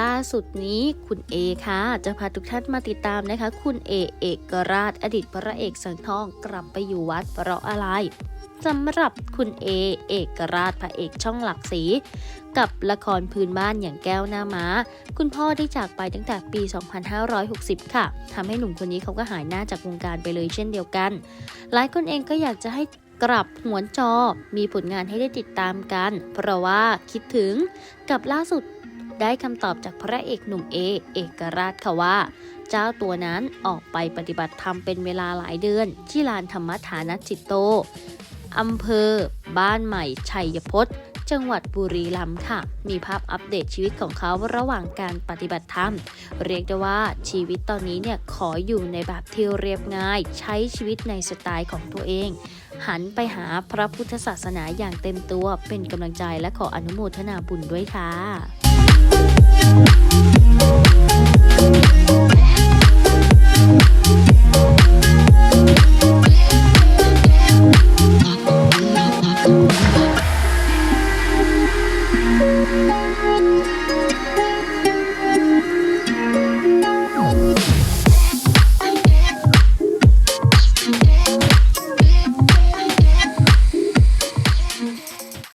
ล่าสุดนี้คุณเอค่ะ จะพาทุกท่านมาติดตามนะคะ คุณเอเอกราชอดีตพระเอกสังทองกลับไปอยู่วัดเพราะอะไรสำหรับคุณเอเอกราชพระเอกช่องหลักสี กับละครพื้นบ้านอย่างแก้วหน้าม้า คุณพ่อได้จากไปตั้งแต่ปี 2560 ค่ะทำให้หนุ่มคนนี้เขาก็หายหน้าจากวงการไปเลยเช่นเดียวกัน หลายคนเองก็อยากจะให้ กลับหวนจอมีผลงานให้ได้ติดตามกัน เพราะว่าคิดถึงกับล่าสุดได้คำตอบจากพระเอกหนุ่มเอ เอกราชค่ะว่า เจ้าตัวนั้นออกไปปฏิบัติธรรมเป็นเวลาหลายเดือน ที่ลานธรรมฐานจิตโตอำเภอ บ้านใหม่ ชัยพจน์จังหวัดบุรีรัมย์ค่ะ มีภาพอัปเดตชีวิตของเขาระหว่างการปฏิบัติธรรม เรียกได้ว่าชีวิตตอนนี้เนี่ยขออยู่ในแบบที่เรียบง่าย ใช้ชีวิตในสไตล์ของตัวเอง หันไปหาพระพุทธศาสนาอย่างเต็มตัวเป็นกำลังใจและขออนุโมทนาบุญด้วยค่ะ